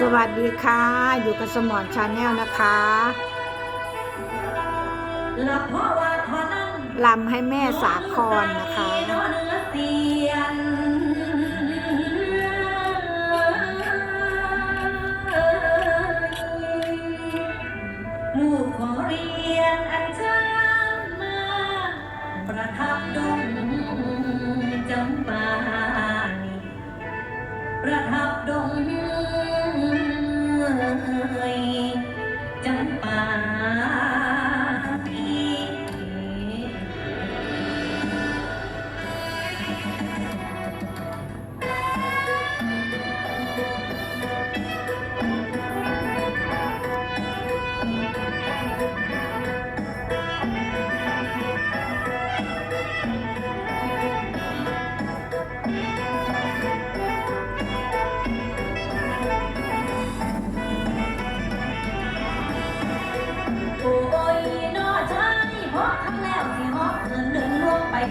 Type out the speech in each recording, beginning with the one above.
สวัสดีค่ะ อยู่กับสมอนชาแนลนะคะละเพราะว่าเท่านั้นลำให้แม่สาครนะคะ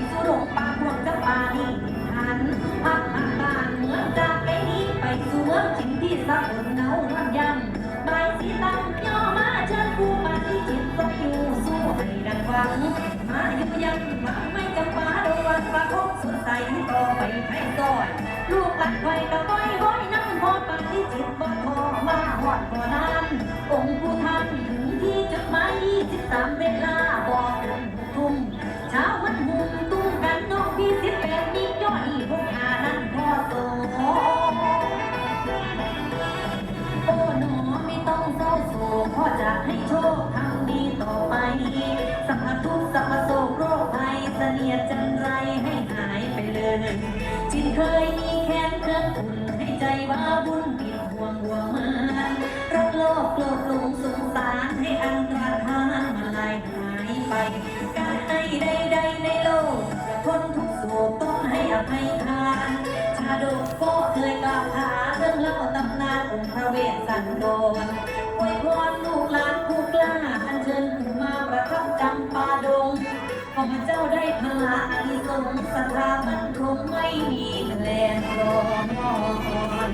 สู่หลงปาพวงจะปานีหันพักหักบานเหมืองจากไปนี้ไปสู่เมืองถิ่นที่สะกดเงาวันยำใบสีตังย่อมาเชิญผู้มาที่จิตต้อยู่สู้ให้ดังฟังมาอยู่ยังฟังไม่จำปาดงวันประคบสดใสต่อไปให้ต่อยลูกหลานไว้กับไว้ห้อยนั่งพอปานที่จิตบ่พอมาหอดก่อนนั้นองค์ผู้ท่านถึงที่จุดหมาย23เวลาบอก เคยมีแค้นเครื่องอุ่นให้ใจว่าบุญปิดห่วงห่วงมันรักโลกโกรธลงสงสารให้อันตรธานมาลายหายไปการให้ใดๆในโลกจะพ้นทุกโศกต้องให้อภัยทานชาดกก็เคยกล่าวหาเรื่องเล่าตำนานองค์พระเวสสันดรอวยพรลูกหลานผู้กล้าอัญเชิญขึ้นมาประทับจำปาดง ขอเจ้าได้พลาอานิสงสถามันคงไม่มีแลนรอน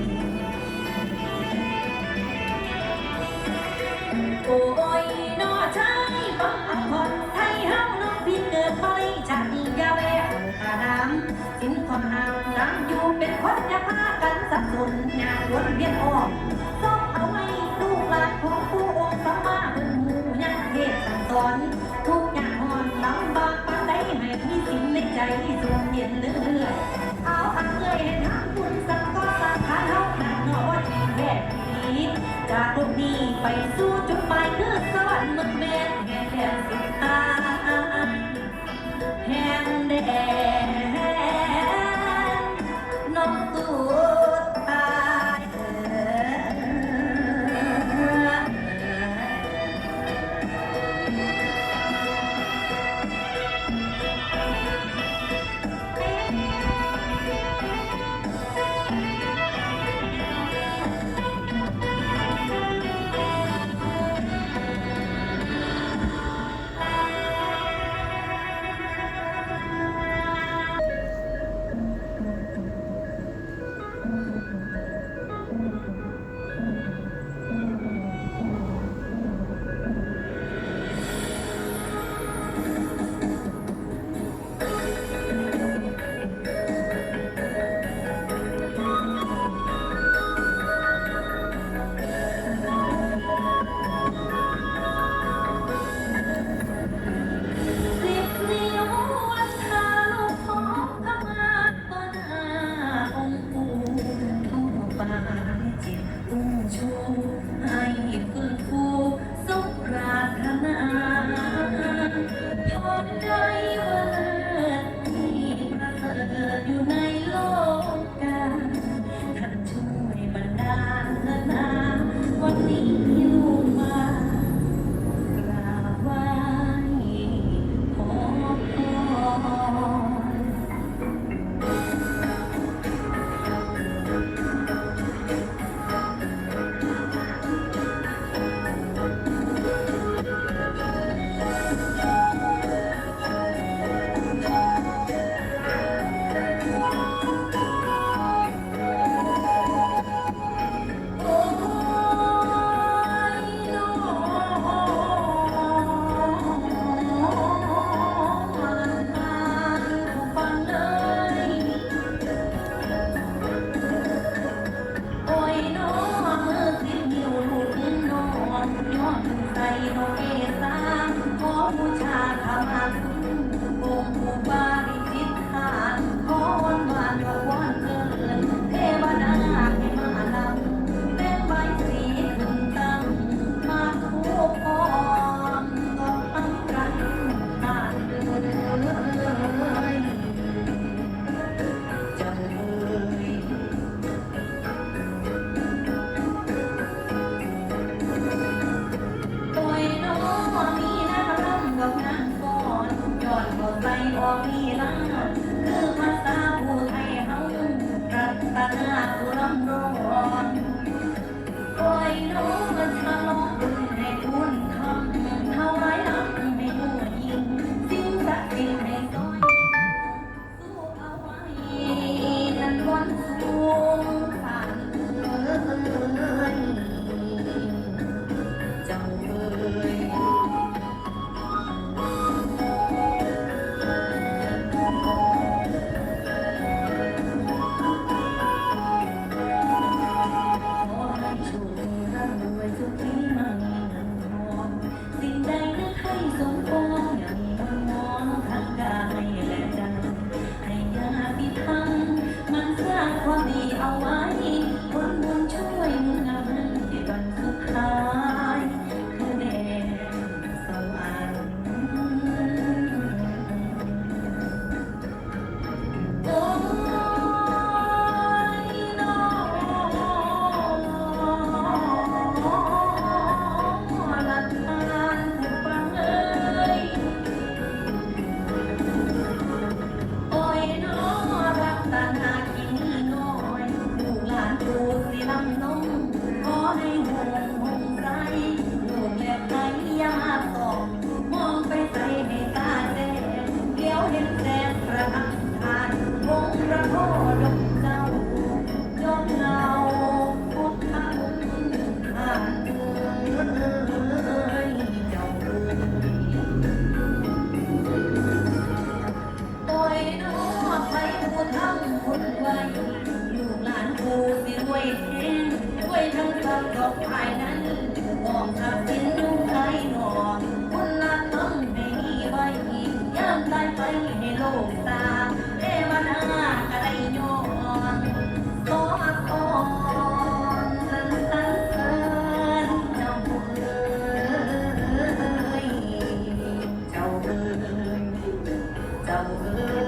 โอ้ยนอชายฟังอักคนไทยเฮาน้องพี่เกิดมาเลยจากยาแววตาดำสินความหามตามอยู่เป็นคนจะพากันสับสนงานวนเวียนออกต้องเอาไว้ลูกหลานของผู้องค์ ในใจทรงเย็นเรื่อยๆเอาอันเอ่ยให้ ให่เธอคนใจโลกแบบไหนยาก love.